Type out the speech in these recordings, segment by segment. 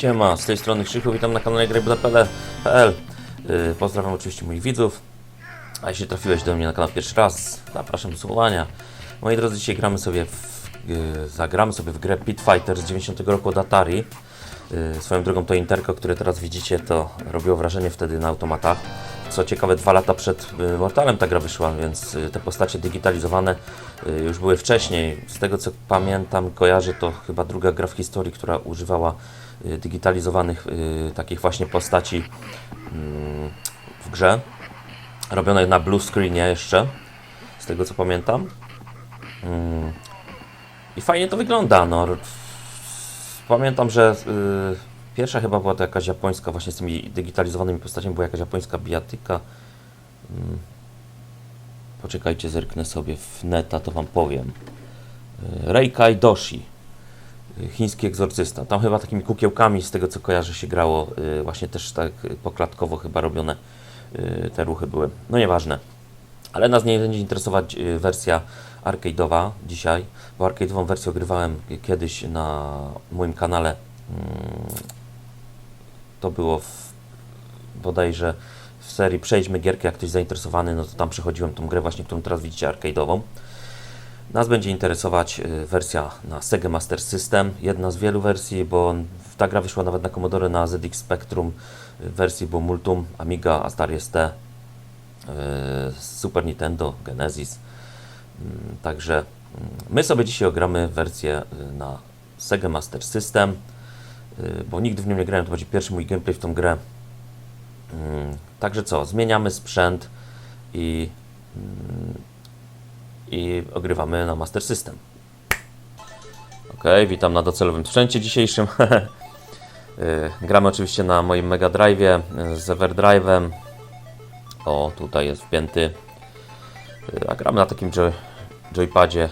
Siema, z tej strony Krzychu, witam na kanale grajbuda.pl yy, Pozdrawiam oczywiście moich widzów. A jeśli trafiłeś do mnie na kanał pierwszy raz, zapraszam do słuchania Moi drodzy, dzisiaj gramy sobie w, yy, zagramy sobie w grę Pit Fighter z 90 roku od Atari. Yy, Swoją drogą to Interko, które teraz widzicie, to robiło wrażenie wtedy na automatach co ciekawe, dwa lata przed y, Mortalem ta gra wyszła, więc y, te postacie digitalizowane y, już były wcześniej. Z tego co pamiętam, kojarzę, to chyba druga gra w historii, która używała digitalizowanych takich właśnie postaci mm, w grze. Robione na blue screenie jeszcze, z tego co pamiętam. Mm. I fajnie to wygląda. No. Pamiętam, że Pierwsza chyba była to jakaś japońska, właśnie z tymi digitalizowanymi postaciami, była jakaś japońska bijatyka. Mm. Poczekajcie, zerknę sobie w neta, to wam powiem. Y, Reikai Doshi, y, chiński egzorcysta. Tam chyba takimi kukiełkami, z tego co kojarzę, się grało, y, właśnie też tak poklatkowo chyba robione te ruchy były. No nieważne. Ale nas nie będzie interesować wersja arcade'owa dzisiaj, bo arcade'ową wersję ogrywałem kiedyś na moim kanale mm, to było w, bodajże w serii Przejdźmy gierkę, jak ktoś zainteresowany, no to tam przechodziłem tą grę właśnie, którą teraz widzicie, arcade'ową. Nas będzie interesować y, wersja na Sega Master System, jedna z wielu wersji, bo ta gra wyszła nawet na Commodore, na ZX Spectrum, y, wersji było Multum, Amiga, Atari ST, y, Super Nintendo, Genesis. Mm, Także mm, my sobie dzisiaj ogramy wersję na Sega Master System. Y, bo nigdy w nią nie grałem, to będzie pierwszy mój gameplay w tą grę. Mm, Także co, zmieniamy sprzęt i, mm, i ogrywamy na Master System. Ok, witam na docelowym sprzęcie dzisiejszym. Y, Gramy oczywiście na moim Mega Drive'ie y, z Everdrive'em. O, tutaj jest wpięty. A gramy na takim joy, joypadzie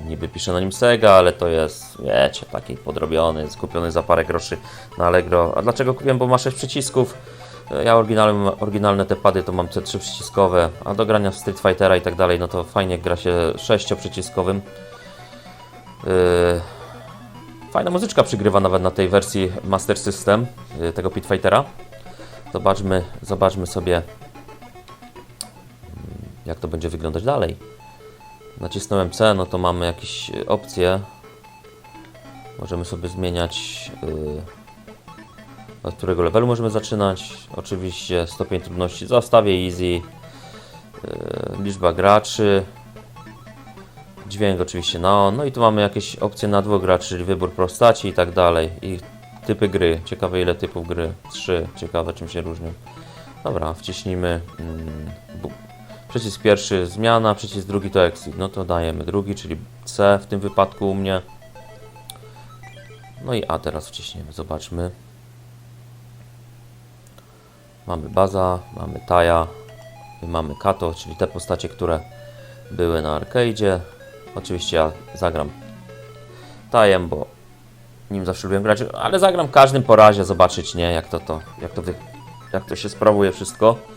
Niby pisze na nim Sega, ale to jest, wiecie, taki podrobiony, skupiony za parę groszy na Allegro. A dlaczego kupiłem? Bo ma 6 przycisków. Ja oryginalne, oryginalne te pady to mam C3 przyciskowe, a do grania w Street Fightera i tak dalej, no to fajnie gra się 6 przyciskowym. Yy, fajna muzyczka przygrywa nawet na tej wersji Master System yy, tego Pit Fightera. Zobaczmy, zobaczmy sobie, mm, jak to będzie wyglądać dalej nacisnąłem C, no to mamy jakieś y, opcje. Możemy sobie zmieniać yy, od którego levelu możemy zaczynać. Oczywiście stopień trudności zostawię easy. Yy, liczba graczy. Dźwięk oczywiście na on. No i tu mamy jakieś opcje na dwóch graczy, czyli wybór postaci i tak dalej. I typy gry. Ciekawe ile typów gry. Trzy. Ciekawe czym się różnią. Dobra, wciśnijmy mm, Przycisk pierwszy zmiana, przycisk drugi to exit. No to dajemy drugi, czyli C w tym wypadku u mnie. No i A teraz wciśniemy, zobaczmy. Mamy baza, mamy Taja i mamy Kato, czyli te postacie, które były na arcade'zie. Oczywiście ja zagram Tajem, bo nim zawsze lubiłem grać, ale zagram każdym po razie, zobaczyć, nie, jak to, to, jak to, jak to się sprawuje wszystko.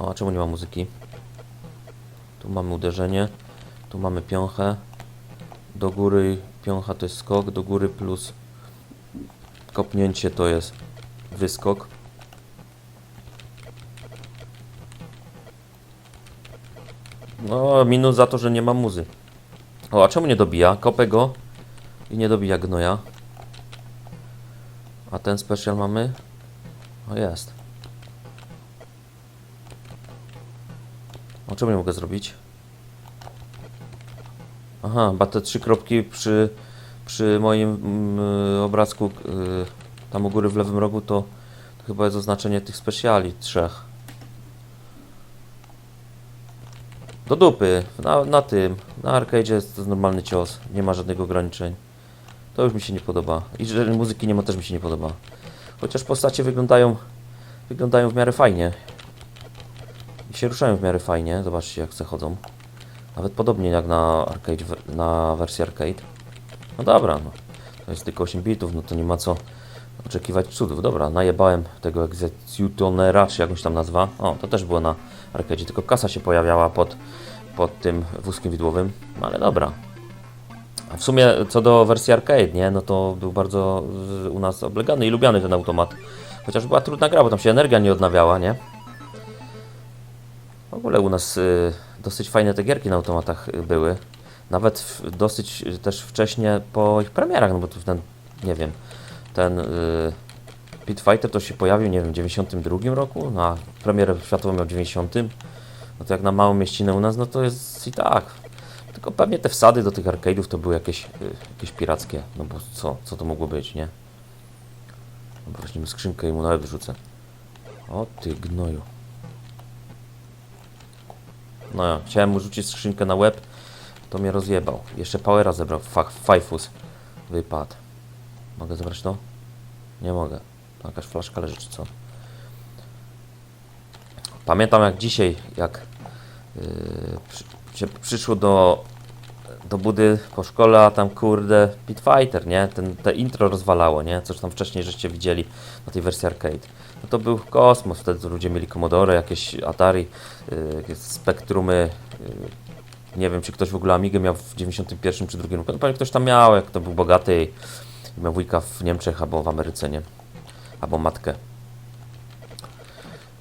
O, a czemu nie ma muzyki? Tu mamy uderzenie, tu mamy piąchę. Do góry piącha to jest skok, do góry plus kopnięcie to jest wyskok. No, minus za to, że nie ma muzy. O, a czemu nie dobija? Kopę go i nie dobija gnoja. A ten special mamy? O, jest. Czemu nie mogę zrobić? Aha, bo te trzy kropki przy, przy moim mm, obrazku y, tam u góry w lewym rogu to, to chyba jest oznaczenie tych specjali trzech. Do dupy, na, na tym, na arcade jest to normalny cios, nie ma żadnych ograniczeń. To już mi się nie podoba. I że muzyki nie ma też mi się nie podoba. Chociaż postacie wyglądają wyglądają w miarę fajnie. Się ruszają w miarę fajnie. Zobaczcie jak se chodzą. Nawet podobnie jak na arcade, na wersji arcade. No dobra, no. To jest tylko 8 bitów, no to nie ma co oczekiwać cudów. Dobra, najebałem tego Executionera, czy jakąś tam nazwa. O, to też było na arcade, tylko kasa się pojawiała pod, pod tym wózkiem widłowym. No ale dobra. A w sumie co do wersji arcade, nie, no to był bardzo y, u nas oblegany i lubiany ten automat. Chociaż była trudna gra, bo tam się energia nie odnawiała, nie? W ogóle u nas y, dosyć fajne te gierki na automatach były. Nawet w, dosyć y, też wcześnie po ich premierach, no bo tu ten, nie wiem, ten y, Pit Fighter to się pojawił, nie wiem, w 92 roku, no a premierę światową miał w 90. No to jak na małą mieścinę u nas, no to jest i tak. Tylko pewnie te wsady do tych arcade'ów to były jakieś, y, jakieś pirackie, no bo co, co to mogło być, nie? Weźmiemy skrzynkę i mu nawet wrzucę. O ty gnoju. No ja, chciałem mu rzucić skrzynkę na łeb, to mnie rozjebał. Jeszcze powera zebrał, Fa- Fajfus. Wypadł. Mogę zebrać to? Nie mogę. Tam Jakaś flaszka leży czy co? Pamiętam jak dzisiaj, jak yy, przy, się przyszło do, do budy po szkole, a tam kurde Pit Fighter, nie? Ten, te intro rozwalało, nie? Coś tam wcześniej żeście widzieli na tej wersji arcade. No to był kosmos, wtedy ludzie mieli Commodore, jakieś Atari, yy, Spektrumy, yy, nie wiem, czy ktoś w ogóle Amigę miał w 91 czy drugim roku. No, pewnie ktoś tam miał, jak to był bogaty i miał wujka w Niemczech albo w Ameryce, nie? Albo matkę.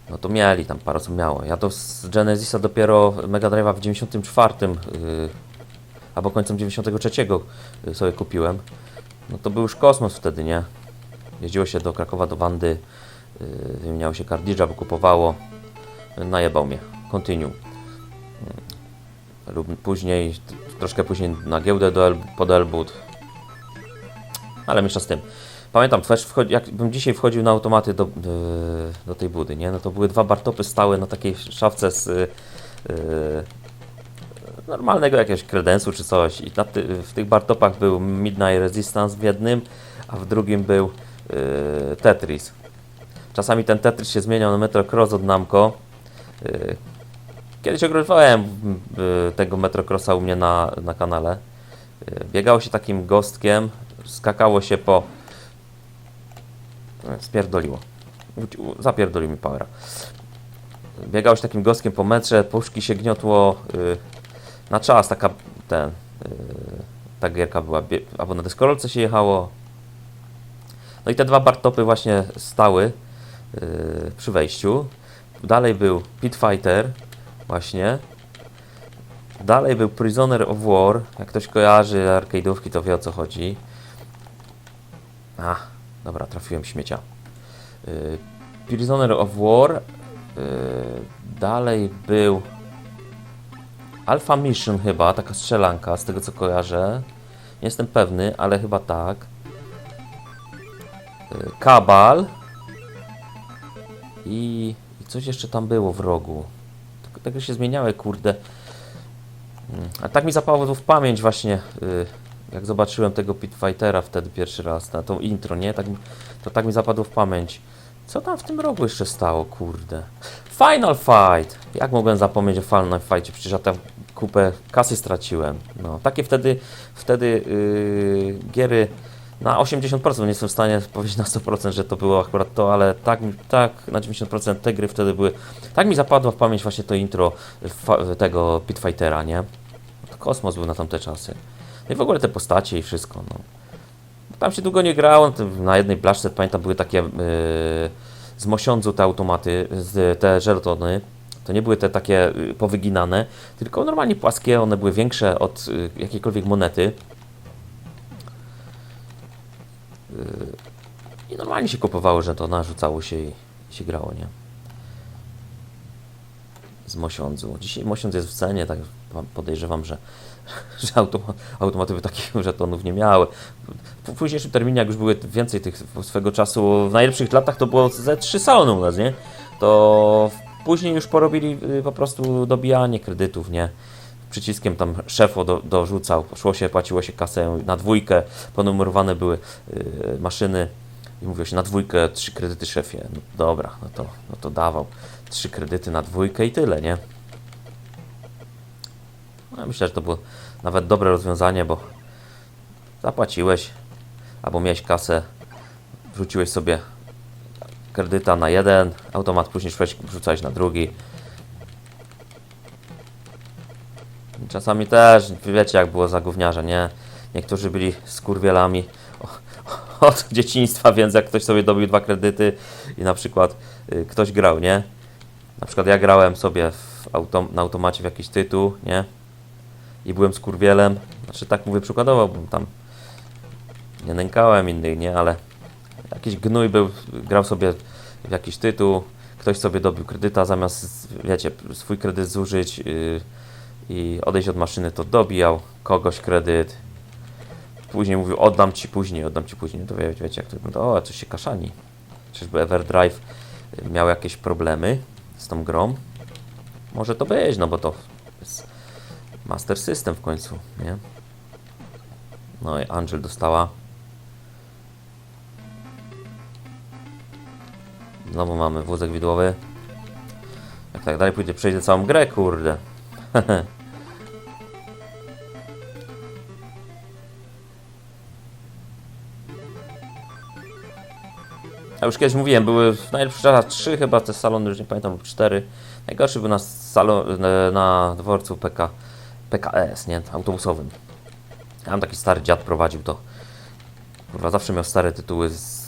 No to mieli tam, parę osób miało. Ja to z Genesisa dopiero Mega Drive'a w 94 yy, albo końcem 93 yy, sobie kupiłem. No to był już kosmos wtedy, nie? Jeździło się do Krakowa, do Wandy, yy, wymieniało się kartridża, wykupowało. Najebał mnie. Continue. Yy, Lub później, troszkę później na giełdę do El, pod Elbud. Ale mniejsza z tym. Pamiętam, jakbym dzisiaj wchodził na automaty do, do, do tej budy, nie? No to były dwa bartopy stałe na takiej szafce z y, y, normalnego jakiegoś kredensu czy coś. I ty, w tych bartopach był Midnight Resistance w jednym, a w drugim był y, Tetris. Czasami ten Tetris się zmieniał na Metro Cross od Namco. Y, kiedyś ogrywałem y, tego Metro Crossa u mnie na, na kanale. Y, biegało się takim gostkiem, skakało się po E, Spierdoliło. Zapierdolił mi powera. Biegał się takim gostkiem po metrze, puszki się gniotło y, na czas, taka ten, y, ta gierka była, albo na deskorolce się jechało. No i te dwa bartopy właśnie stały y, przy wejściu. Dalej był Pit Fighter, właśnie. Dalej był Prisoner of War. Jak ktoś kojarzy arcade'ówki, to wie o co chodzi. A, dobra, trafiłem śmiecia. Y, Prisoner of War. y, dalej był Alpha Mission chyba, taka strzelanka, z tego co kojarzę. Nie jestem pewny, ale chyba tak. Y, Kabal. I, I coś jeszcze tam było w rogu. Tak, tak się zmieniały, kurde. Mm, A tak mi zapadło w pamięć właśnie, y, jak zobaczyłem tego Pit Fightera wtedy pierwszy raz, na tą intro, nie? Tak, to tak mi zapadło w pamięć. Co tam w tym rogu jeszcze stało, kurde? Final Fight! Jak mogłem zapomnieć o Final Fightie? Przecież ja tam kupę kasy straciłem. No, takie wtedy, wtedy yy, giery na 80%, nie jestem w stanie powiedzieć na 100%, że to było akurat to, ale tak, tak na 90% te gry wtedy były. Tak mi zapadło w pamięć właśnie to intro tego Pit Fightera, nie? Kosmos był na tamte czasy. No i w ogóle te postacie i wszystko, no. Tam się długo nie grało, na jednej blaszce pamiętam były takie yy, z mosiądzu te automaty, z, te żeltony. To nie były te takie y, powyginane, tylko normalnie płaskie, one były większe od y, jakiejkolwiek monety. Yy, I normalnie się kupowało, że to narzucało się i, się grało, nie? Z mosiądzu. Dzisiaj mosiądz jest w cenie, tak podejrzewam, że, że automa- automaty by takich żetonów nie miały. W późniejszym terminie, jak już były więcej tych swego czasu, w najlepszych latach to było ze trzy salony u nas, nie? To później już porobili y, po prostu dobijanie kredytów, nie? Przyciskiem tam szefo do, dorzucał, szło się, płaciło się kasę na dwójkę, ponumerowane były y, maszyny i mówiło się na dwójkę trzy kredyty szefie. No, dobra, no to, no to dawał trzy kredyty na dwójkę i tyle, nie? No, myślę, że to było nawet dobre rozwiązanie, bo zapłaciłeś, albo miałeś kasę, wrzuciłeś sobie kredyta na jeden, automat później szłeś, wrzucałeś na drugi. Czasami też, wiecie jak było za gówniarze, nie? niektórzy byli skurwielami od dzieciństwa, więc jak ktoś sobie dobił dwa kredyty i na przykład y, ktoś grał, nie? Na przykład ja grałem sobie autom na automacie w jakiś tytuł, nie? I byłem skurwielem, znaczy tak mówię przykładowo, bo tam nie nękałem innych, nie? Ale jakiś gnój był, grał sobie w jakiś tytuł, ktoś sobie dobił kredyta, zamiast, wiecie, swój kredyt zużyć yy, i odejść od maszyny, to dobijał kogoś kredyt. Później mówił, oddam ci później, oddam ci później. To wie, wiecie, jak to wygląda. O, coś się kaszani. Czyżby Everdrive y, miał jakieś problemy z tą grą? Może to być, no bo to jest Master System w końcu, nie? No i Angel dostała. Znowu mamy wózek widłowy. Jak tak dalej pójdzie, przejdę całą grę, kurde. Ja już kiedyś mówiłem, były w najlepszych czasach trzy chyba te salony, już nie pamiętam, lub cztery. Najgorszy był na, salon, na dworcu PK, PKS, nie, autobusowym. Ja mam taki stary dziad prowadził to. Kurwa, zawsze miał stare tytuły z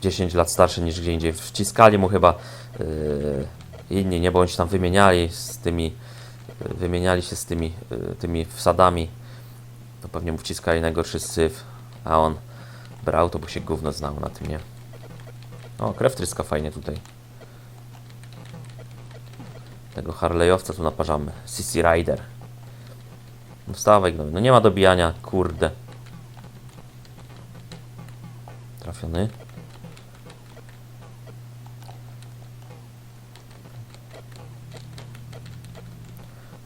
10 lat starsze niż gdzie indziej. Wciskali mu chyba yy, inni, nie, się tam wymieniali z tymi, yy, wymieniali się z tymi, yy, tymi wsadami. To pewnie mu wciskali najgorszy syf, a on brał to, bo się gówno znał na tym, nie? O, krew tryska fajnie tutaj. Tego Harley'owca tu naparzamy. CC Rider. No wstawaj, no, no nie ma dobijania, kurde. Trafiony.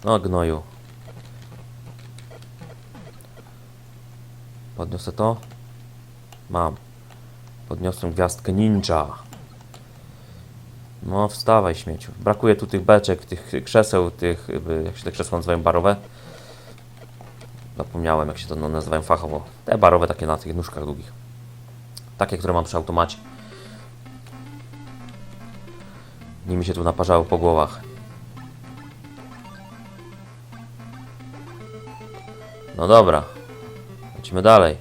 No gnoju. Podniosę to? Mam. Podniosłem gwiazdkę ninja. No wstawaj śmieciu. Brakuje tu tych beczek, tych krzeseł, tych, jak się te krzesła nazywają, barowe. Zapomniałem jak się to nazywają fachowo. Te barowe takie na tych nóżkach długich. Takie, które mam przy automacie. Nimi się tu naparzało po głowach. No dobra. Lecimy dalej.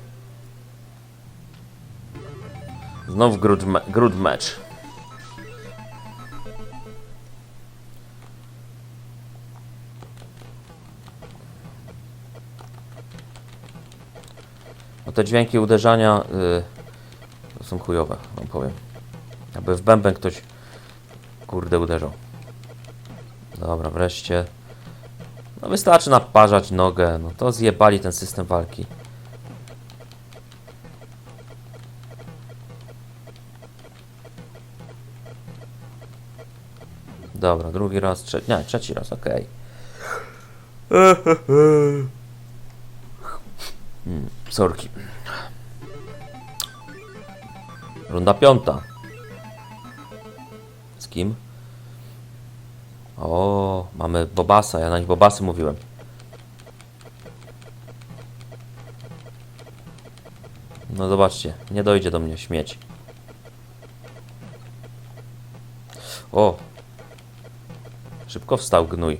Znów gród, me gród mecz. No te dźwięki uderzania y, to są chujowe, wam powiem. Jakby w bęben ktoś kurde uderzał. Dobra, wreszcie. No wystarczy naparzać nogę, no to zjebali ten system walki. Dobra, drugi raz, trzeci, nie, trzeci raz, okej. Hmm, sorki. Runda piąta. Z kim? O, mamy Bobasa, ja na nich Bobasy mówiłem. No zobaczcie, nie dojdzie do mnie śmieć. O! Szybko wstał gnój.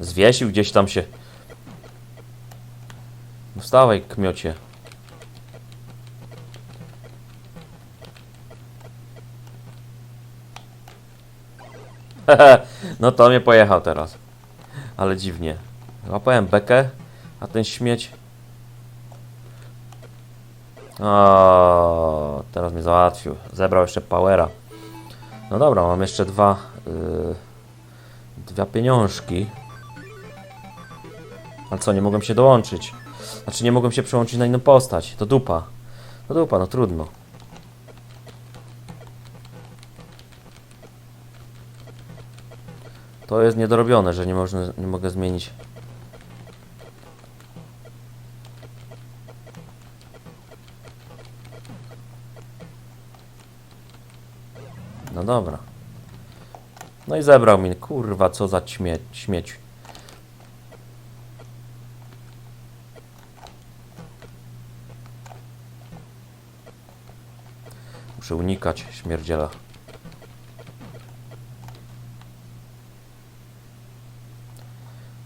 Zwiesił gdzieś tam się. Wstawaj, kmiocie. no to mnie pojechał teraz. Ale dziwnie. Łapałem bekę, a ten śmieć... O, teraz mnie załatwił. Zebrał jeszcze powera. No dobra, mam jeszcze dwa... Yy, dwa pieniążki. Ale co, nie mogłem się dołączyć. Znaczy nie mogłem się przełączyć na inną postać. To dupa. To dupa, no trudno. To jest niedorobione, że nie, można, nie mogę zmienić. No dobra. No i zebrał mnie. Kurwa, co za śmie śmieć. Muszę unikać śmierdziela.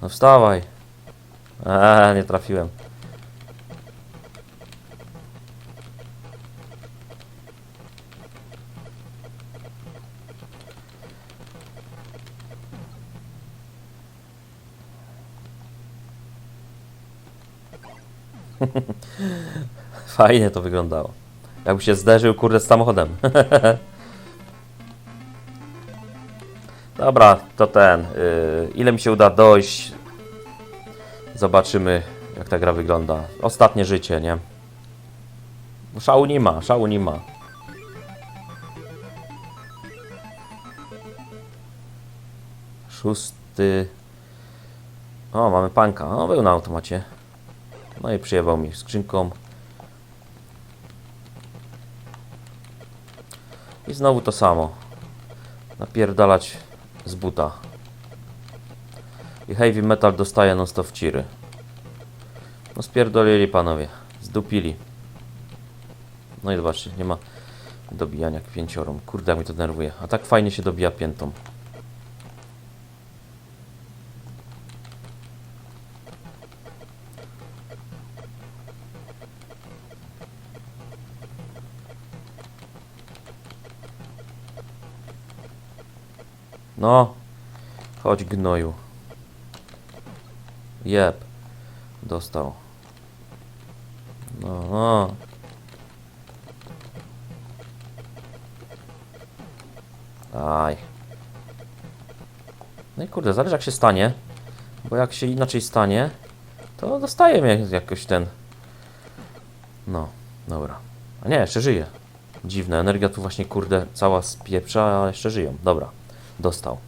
No wstawaj. Eee, nie trafiłem. Fajnie to wyglądało. Jakby się zderzył, kurde, z samochodem. Dobra, to ten. Yy, ile mi się uda dojść? Zobaczymy, jak ta gra wygląda. Ostatnie życie, nie? Szału nie ma, szału nie ma. Szósty. O, mamy panka. O, był na automacie. No i przyjebał mi skrzynką. I znowu to samo. Napierdalać z buta. I heavy metal dostaje non stop ciry. No spierdolili panowie. Zdupili. No i zobaczcie, nie ma dobijania pięciorą. Kurde, jak mnie to denerwuje. A tak fajnie się dobija piętą. No, chodź gnoju. Jeb. Dostał. No, no. Aj. No i kurde, zależy jak się stanie. Bo jak się inaczej stanie, to dostaje mnie jakoś ten. No, dobra. A nie, jeszcze żyje. Dziwne, energia tu właśnie kurde cała spieprza, a jeszcze żyją. Dobra, dostał.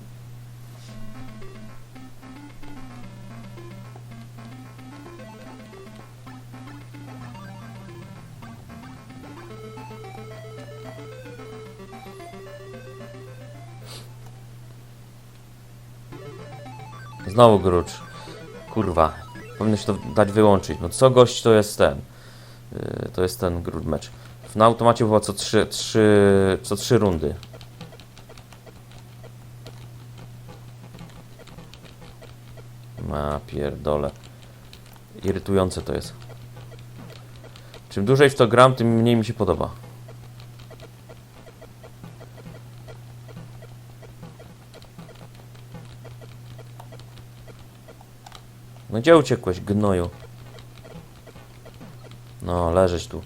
Znowu grucz. Kurwa. Powinno się to dać wyłączyć. No co gość to jest ten. Yy, to jest ten grunt mecz. Na automacie było co trzy, trzy, co trzy rundy. Ma pierdole. Irytujące to jest. Czym dłużej w to gram, tym mniej mi się podoba. No gdzie uciekłeś, gnoju? No, leżeć tu.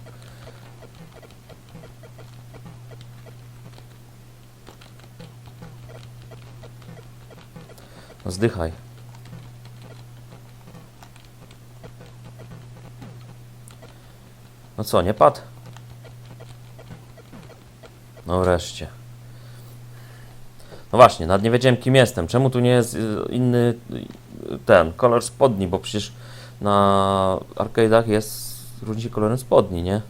No zdychaj. No co, nie padł? No wreszcie. No właśnie, nawet nie wiedziałem kim jestem. Czemu tu nie jest y, inny y, ten kolor spodni, bo przecież na arcade'ach jest różni kolorem spodni, nie?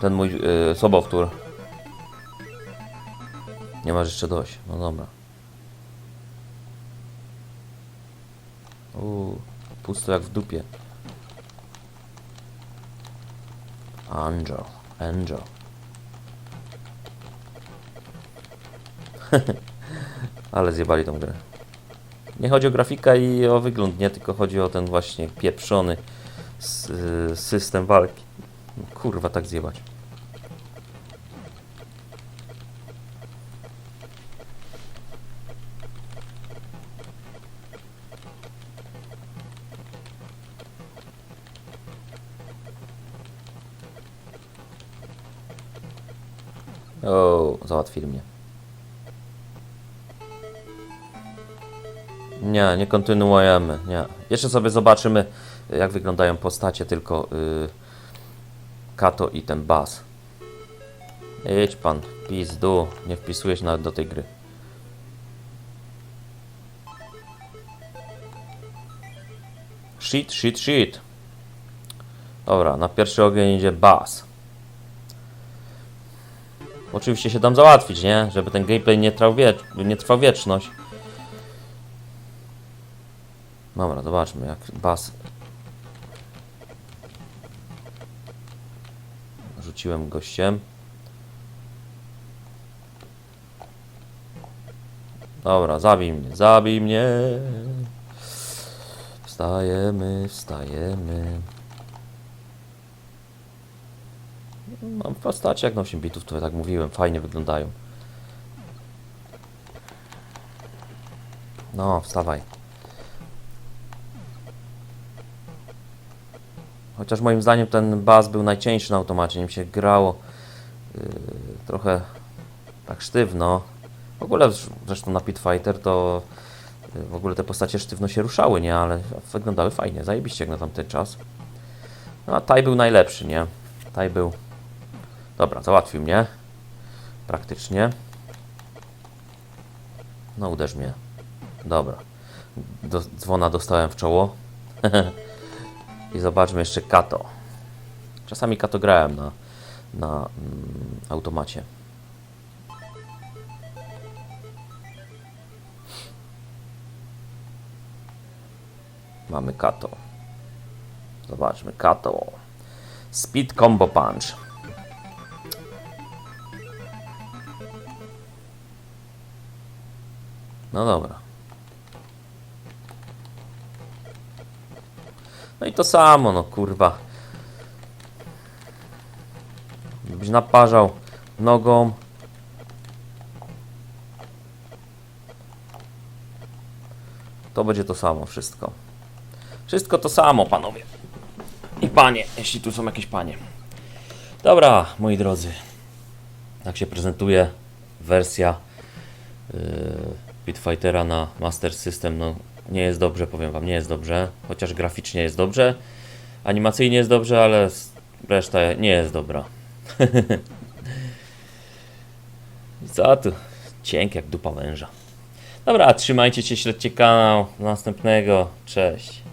Ten mój y, sobowtór. Nie masz jeszcze dość. No dobra. Uuu, pusto jak w dupie. Angel, angel. Ale zjebali tą grę. Nie chodzi o grafikę i o wygląd, nie, tylko chodzi o ten właśnie pieprzony system walki. No, Kurwa, tak zjebać. Nie, kontynuujemy, nie. Jeszcze sobie zobaczymy, jak wyglądają postacie, tylko y, Kato i ten Bas. Idź pan, pizdu, nie wpisujesz nawet do tej gry. Shit, shit, shit. Dobra, na pierwszy ogień idzie Bas. Oczywiście się dam załatwić, nie? Żeby ten gameplay nie trwał, wiecz nie trwał wieczność. Dobra, zobaczmy jak bas. Rzuciłem gościem. Dobra, zabij mnie, zabij mnie. Wstajemy, wstajemy. Mam postacie jak na 8 bitów, to tak mówiłem, fajnie wyglądają. No, wstawaj. Chociaż moim zdaniem ten bas był najcieńszy na automacie, nim się grało yy, trochę tak sztywno. W ogóle zresztą na Pitfighter to yy, w ogóle te postacie sztywno się ruszały, nie? Ale wyglądały fajnie, zajebiście jak na tamten czas. No a Taj był najlepszy, nie? Taj był... Dobra, załatwił mnie. Praktycznie. No uderz mnie. Dobra. Do, dzwona dostałem w czoło. I zobaczmy jeszcze Kato. Czasami Kato grałem na, na mm, automacie. Mamy Kato. Zobaczmy Kato. Speed Combo Punch. No dobra. No i to samo, no kurwa. Byś naparzał nogą. To będzie to samo wszystko. Wszystko to samo, panowie. I panie, jeśli tu są jakieś panie. Dobra, moi drodzy. Tak się prezentuje wersja yy, Bitfightera na Master System. No, nie jest dobrze, powiem wam, nie jest dobrze. Chociaż graficznie jest dobrze. Animacyjnie jest dobrze, ale reszta nie jest dobra. Co tu? Cienk jak dupa węża. Dobra, trzymajcie się, śledźcie kanał. Do następnego. Cześć.